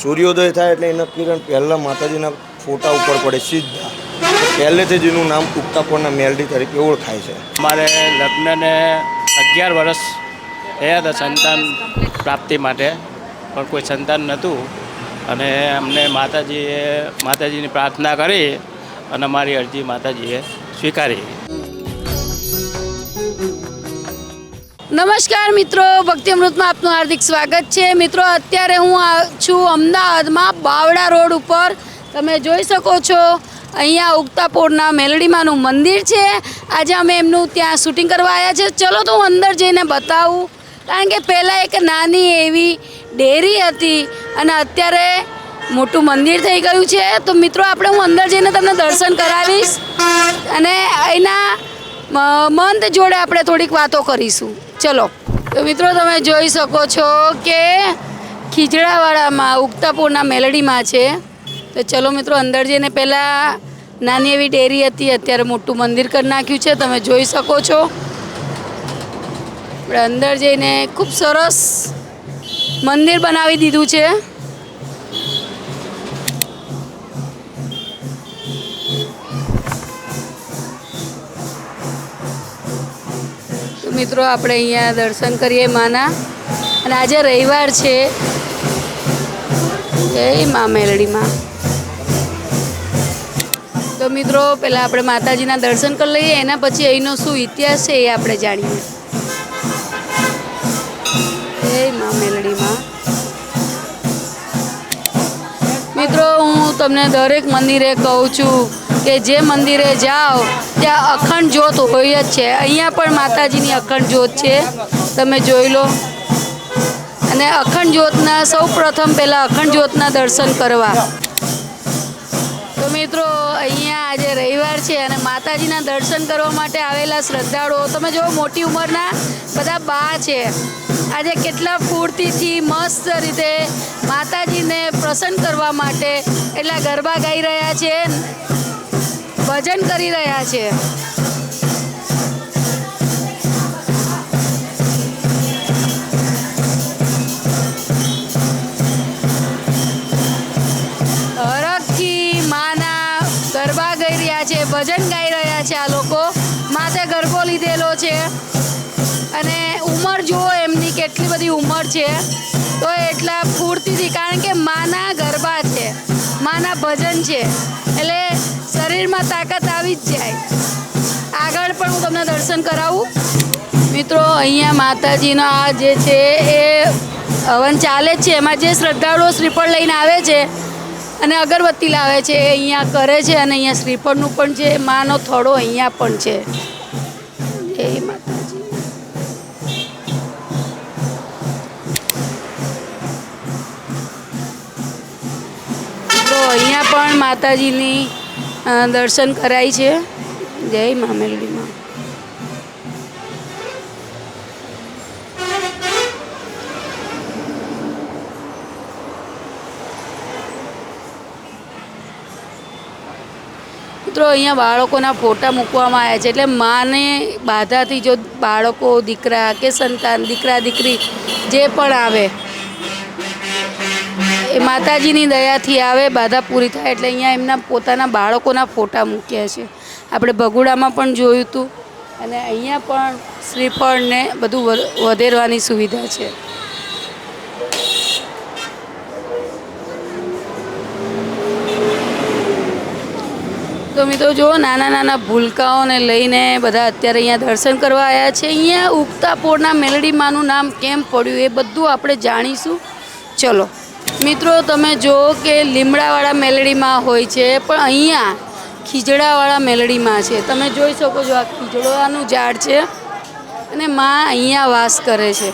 સૂર્યોદય થાય એટલે એના કિરણ પહેલાં માતાજીના ફોટા ઉપર પડે સીધા. પહેલેથી જ એનું નામ ઉક્તાપોરના મેલડી તરીકે ઓળખાય છે. મારે લગ્નને અગિયાર વર્ષ થયા હતા સંતાન પ્રાપ્તિ માટે, પણ કોઈ સંતાન નહોતું. અને અમને માતાજીએ, માતાજીની પ્રાર્થના કરી અને અમારી અરજી માતાજીએ સ્વીકારી. નમસ્કાર મિત્રો, ભક્તિ અમૃતમાં આપનું હાર્દિક સ્વાગત છે. મિત્રો, અત્યારે હું છું અમદાવાદમાં બાવડા રોડ ઉપર. તમે જોઈ શકો છો, અહીંયા ઉગતાપોરના મેલડીમાનું મંદિર છે. આજે અમે એમનું ત્યાં શૂટિંગ કરવા આવ્યા છે. ચલો તો હું અંદર જઈને બતાવું. કારણ કે પહેલાં એક નાની એવી ડેરી હતી અને અત્યારે મોટું મંદિર થઈ ગયું છે. તો મિત્રો, આપણે હું અંદર જઈને તમને દર્શન કરાવીશ અને અહીંના મંત જોડે આપણે થોડીક વાતો કરીશું. ચલો. તો મિત્રો તમે જોઈ શકો છો કે ખીજડાવાડામાં ઉગતાપુરના મેલડીમાં છે. તો ચલો મિત્રો અંદર જઈને પહેલાં નાની એવી ડેરી હતી, અત્યારે મોટું મંદિર કરી નાખ્યું છે. તમે જોઈ શકો છો. આપણે અંદર જઈને ખૂબ સરસ મંદિર બનાવી દીધું છે. મિત્રો, આપણે અહીંયા દર્શન કરીએ માના. અને આજે રવિવાર છે. જય મા મેલડીમાં. તો મિત્રો પહેલાં આપણે માતાજીના દર્શન કરી લઈએ. એના પછી અહીંનો શું ઇતિહાસ છે એ આપણે જાણીએ. જય મા મેલડીમાં. મિત્રો, હું તમને દરેક મંદિરે કહું છું કે જે મંદિરે જાઓ, ત્યાં અખંડ જ્યોત હોય જ છે. અહીંયા પણ માતાજીની અખંડ જ્યોત છે. તમે જોઈ લો. અને અખંડ જ્યોતના સૌ પ્રથમ પહેલાં અખંડ જ્યોતના દર્શન કરવા. તો મિત્રો, અહીંયા આજે રવિવાર છે અને માતાજીના દર્શન કરવા માટે આવેલા શ્રદ્ધાળુઓ, તમે જો મોટી ઉંમરના બધા બા છે. આજે કેટલા ફૂર્તિથી મસ્ત રીતે માતાજીને પ્રસન્ન કરવા માટે એટલા ગરબા ગાઈ રહ્યા છે. ભજન કરી રહ્યા છે. છે, ભજન ગાઈ રહ્યા છે આ લોકો. માથે ગરબો લીધેલો છે. અને ઉંમર જુઓ એમની કેટલી બધી ઉંમર છે. તો એટલા ફૂર્તિથી કારણ કે માના ગરબા માના ભજન છે. એટલે શરીરમાં તાકાત આવી જ જાય. આગળ પણ હું તમને દર્શન કરાવું. મિત્રો, અહીંયા માતાજીનો આ જે છે એ હવન ચાલે છે. એમાં જે શ્રદ્ધાળુઓ શ્રીફળ લઈને આવે છે અને અગરબત્તી લાવે છે, એ અહીંયા કરે છે અને અહીંયા શ્રીફળનું પણ છે માનો થોડો અહીંયા પણ છે. જય માતાજી. પણ માતાજીની દર્શન કરાય છે. જય મા મેલડીમાં. મિત્રો, અહીંયા બાળકોના ફોટા મૂકવામાં આવ્યા છે. એટલે માને બાધાથી જો બાળકો, દીકરા કે સંતાન, દીકરા, દીકરી જે પણ આવે એ માતાજીની દયાથી આવે, બાધા પૂરી થાય એટલે અહીંયા એમના પોતાના બાળકોના ફોટા મૂક્યા છે. આપણે ભગુડામાં પણ જોયું હતું અને અહીંયા પણ શ્રીફળને બધું વધેરવાની સુવિધા છે. તો મિત્રો જુઓ, નાના નાના ભૂલકાઓને લઈને બધા અત્યારે અહીંયા દર્શન કરવા આવ્યા છે. અહીંયા ઉગતા પોળના મેલડીમાંનું નામ કેમ પડ્યું એ બધું આપણે જાણીશું. ચલો. મિત્રો, તમે જુઓ કે લીમડાવાળા મેલડીમાં હોય છે, પણ અહીંયા ખીજડાવાળા મેલડીમાં છે. તમે જોઈ શકો છો આ ખીજડાનું ઝાડ છે અને માં અહીંયા વાસ કરે છે.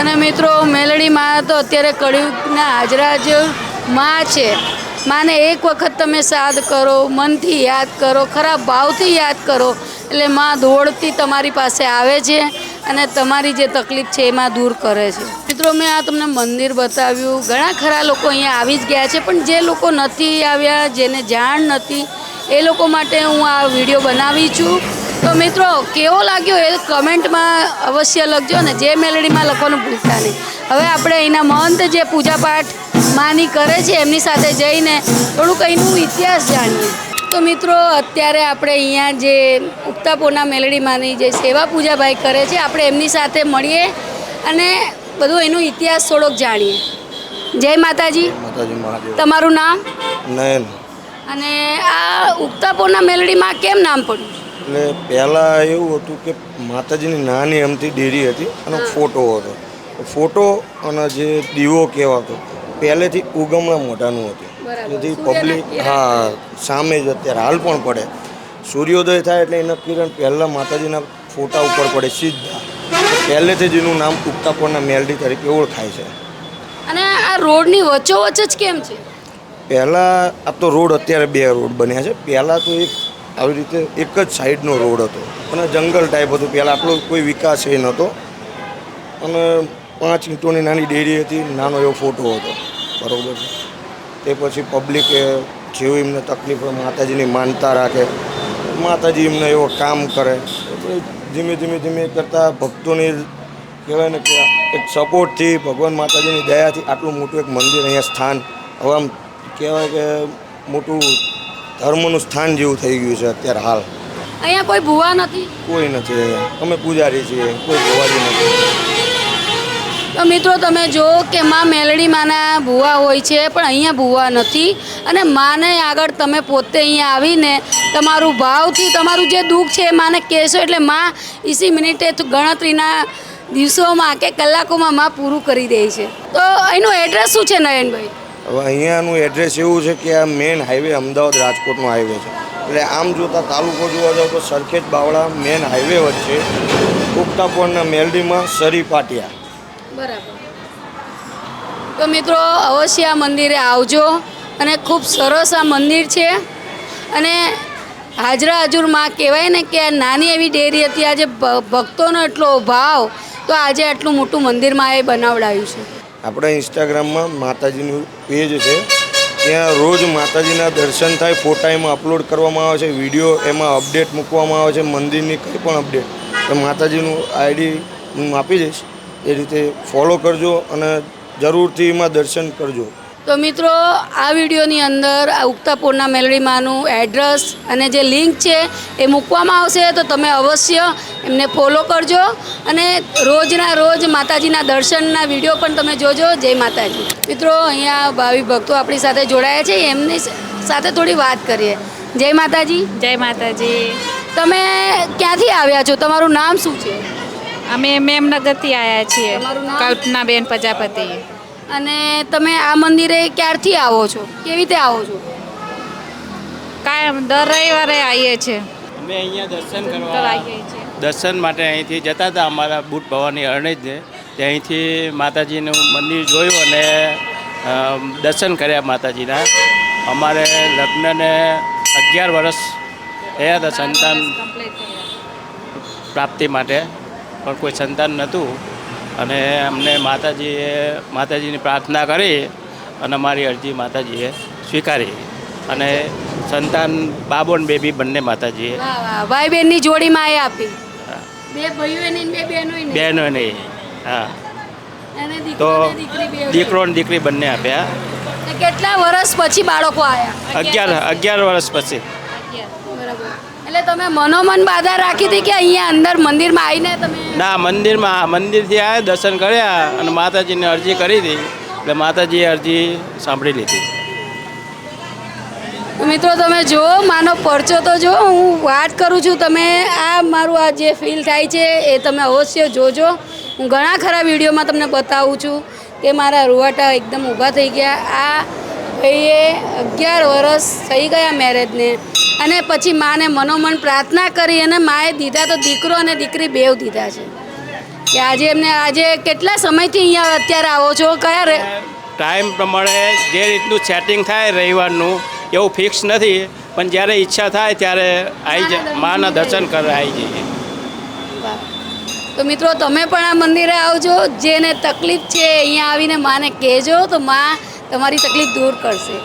અને મિત્રો, મેલડીમાં તો અત્યારે કળિયુગના હાજરા જ માં છે. માને એક વખત તમે સાદ કરો, મનથી યાદ કરો ખરા ભાવથી યાદ કરો, એટલે માં દોડતી તમારી પાસે આવે છે અને તમારી જે તકલીફ છે એમાં દૂર કરે છે. મિત્રો, મેં આ તમને મંદિર બતાવ્યું. ઘણા ખરા લોકો અહીંયા આવી જ ગયા છે, પણ જે લોકો નથી આવ્યા, જેને જાણ નથી, એ લોકો માટે હું આ વીડિયો બનાવી છું. મિત્રો કેવો લાગ્યો એ કમેન્ટમાં અવશ્ય લખજો ને જે મેલડીમાં લખવાનું ભૂલતા નહીં. હવે આપણે અહીંના મહંત જે પૂજાપાઠ માની કરે છે એમની સાથે જઈને થોડુંક અહીંનું ઇતિહાસ જાણીએ. તો મિત્રો અત્યારે આપણે અહીંયા જે ઉક્તાપોના મેલડીમાંની જે સેવા પૂજાભાઈ કરે છે આપણે એમની સાથે મળીએ અને બધું એનો ઇતિહાસ થોડોક જાણીએ. જય માતાજી. તમારું નામ? નયન. અને આ ઉક્તાપોના મેલડીમાં કેમ નામ પડ્યું? એટલે પહેલાં એવું હતું કે માતાજીની નાની અમથી ડેરી હતી અને ફોટો હતો. ફોટો અને જે દીવો કહેવાતો પહેલેથી ઉગમણા મોઢાનું હતું. જેથી પબ્લિક હા સામે જ અત્યારે હાલ પણ પડે. સૂર્યોદય થાય એટલે એના કિરણ પહેલાં માતાજીના ફોટા ઉપર પડે સીધા. પહેલેથી જ એનું નામ ઉક્તાપોરના મેલડી તરીકે ઓળખાય છે. અને આ રોડની વચ્ચોવચ્ચ જ કેમ છે? પહેલાં આ તો રોડ અત્યારે બે રોડ બન્યા છે. પહેલાં તો એક આવી રીતે એક જ સાઈડનો રોડ હતો. અને જંગલ ટાઈપ હતું. પહેલાં આપણો કોઈ વિકાસ એ નહોતો. અને પાંચ ઈંટોની નાની ડેરી હતી. નાનો એવો ફોટો હતો. બરાબર તે પછી પબ્લિકે જેવું એમને તકલીફ હોય, માતાજીની માનતા રાખે. માતાજી એમને એવો કામ કરે. ધીમે ધીમે ધીમે કરતાં ભક્તોની કહેવાય ને કે એક સપોર્ટથી ભગવાન માતાજીની દયાથી આટલું મોટું એક મંદિર અહીંયા સ્થાન. હવે આમ કહેવાય કે મોટું ધર્મનું સ્થાન જેવું થઈ ગયું છે અત્યારે હાલ. અહીંયા કોઈ ભૂવા નથી? કોઈ નથી અહીંયા. અમે પૂજારી છીએ. કોઈ ભૂવાજી નથી. તો મિત્રો તમે જો કે માં મેલડી માના ભૂવા હોય છે પણ અહીંયા ભૂવા નથી. અને માને આગળ તમે પોતે અહીંયા આવીને તમારું ભાવથી તમારું જે દુઃખ છે એ માને કહેશો. એટલે માં ઈસી મિનિટે ગણતરીના દિવસોમાં કે કલાકોમાં માં પૂરું કરી દે છે. તો એનું એડ્રેસ શું છે નયનભાઈ? હવે અહીંયાનું એડ્રેસ એવું છે કે આ મેન હાઈવે અમદાવાદ રાજકોટનો હાઈવે છે. એટલે આમ જોતા તાલુકો જોવા જાવ તો સરખેજ બાવળા મેન હાઈવે વચ્ચે ઉગતાપોરના મેલડીમાં સરી પાટિયા. બરાબર. તો મિત્રો, અવશ્ય આ મંદિરે આવજો અને ખૂબ સરસ આ મંદિર છે. અને હાજરા હજુરમાં કહેવાય ને કે નાની એવી ડેરી હતી, આજે ભક્તોનો એટલો ભાવ તો આજે આટલું મોટું મંદિરમાં એ બનાવડાવ્યું છે. આપણા ઇન્સ્ટાગ્રામમાં માતાજીનું પેજ છે. ત્યાં રોજ માતાજીના દર્શન થાય ફોટા એમાં અપલોડ કરવામાં આવે છે વીડિયો એમાં અપડેટ મૂકવામાં આવે છે, મંદિરની કંઈ પણ અપડેટ તો માતાજીનું આઈડી હું આપી દઈશ. એ રીતે ફોલો કરજો અને જરૂરથી એમાં દર્શન કરજો. તો મિત્રો આ વિડીયોની અંદર આ ઉક્તાપુરના મેલડીમાંનું એડ્રેસ અને જે લિંક છે એ મૂકવામાં આવશે. તો તમે અવશ્ય એમને ફોલો કરજો અને રોજના રોજ માતાજીના દર્શનના વીડિયો પણ તમે જોજો. જય માતાજી. મિત્રો અહીંયા ભાવિ ભક્તો આપણી સાથે જોડાયા છે. એમની સાથે થોડી વાત કરીએ. જય માતાજી. જય માતાજી. તમે ક્યાંથી આવ્યા છો? તમારું નામ શું છે? અમે મેમનગરથી આવ્યા છીએ? કલ્પનાબેન પ્રજાપતિ. અને તમે આ મંદિરે ક્યારથી આવો છો? કેવી રીતે આવો છો? કાયમ દર રવિવારે આવીએ છીએ. અમે અહીંયા દર્શન કરવા આવીએ છીએ. દર્શન માટે અહીંથી જતા હતા. અમારા બુટ ભવાની અરણેજને તે અહીંથી માતાજીનું મંદિર જોયું અને દર્શન કર્યા માતાજીના. અમારે લગ્નને અગિયાર વર્ષ થયા હતા. સંતાન પ્રાપ્તિ માટે. પણ કોઈ સંતાન નહોતું. અને અમને માતાજીએ માતાજીની પ્રાર્થના કરી અને મારી અરજી માતાજીએ સ્વીકારી. અને સંતાન બાબો અને બેબી બંને માતાજીએ. ભાઈ બહેનની જોડીમાં એ આપી. બે ભાઈઓ બે બહેનો બહેનો નહીં હા. તો દીકરો ને દીકરી બંને આપ્યા. કેટલા વર્ષ પછી બાળકો આવ્યા અગિયાર અગિયાર વર્ષ પછી. એટલે તમે મનોમન બાધા રાખી હતી કે અહીંયા અંદર મંદિરમાં આવીને તમે ના મંદિરમાં મંદિરથી આવ્યા દર્શન કર્યા અને માતાજીને અરજી કરી હતી. એટલે માતાજીએ અરજી સાંભળી લીધી. મિત્રો તમે જો માનો પરચો તો જો હું વાત કરું છું તમે આ મારું આ જે ફીલ થાય છે એ તમે અવશ્ય જોજો. હું ઘણા ખરા વિડીયોમાં તમને બતાવું છું કે મારા રૂવાટા એકદમ ઊભા થઈ ગયા. આ ભાઈએ અગિયાર વર્ષ થઈ ગયા મેરેજને અને પછી માને મનોમન પ્રાર્થના કરી અને માએ દીધા તો દીકરો અને દીકરી બેવ દીધા છે. કે આજે એમને આજે કેટલા સમયથી અહીંયા અત્યારે આવો છો? ક્યારે ટાઈમ પ્રમાણે જે રીતનું સેટિંગ થાય રવિવારનું એવું ફિક્સ નથી પણ જ્યારે ઈચ્છા થાય ત્યારે આવી જ માના દર્શન કરવા આવી જઈએ. તો મિત્રો તમે પણ આ મંદિરે આવજો જેને તકલીફ છે અહીંયા આવીને માને કહેજો તો માં તમારી તકલીફ દૂર કરશે.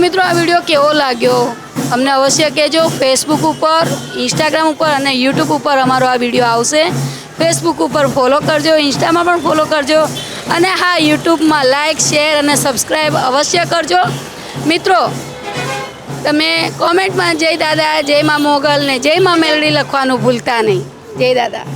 મિત્રો, આ વીડિયો કેવો લાગ્યો? અમને અવશ્ય કહેજો. ફેસબુક ઉપર ઇન્સ્ટાગ્રામ ઉપર અને યુટ્યુબ ઉપર અમારો આ વીડિયો આવશે. ફેસબુક ઉપર ફોલો કરજો ઇન્સ્ટામાં પણ ફોલો કરજો. અને હા યુટ્યુબમાં લાઇક શેર અને સબસ્ક્રાઈબ અવશ્ય કરજો. મિત્રો, તમે કોમેન્ટમાં જય દાદા, જય મા મોગલ ને જય મા મેલડી લખવાનું ભૂલતા નહીં. જય દાદા.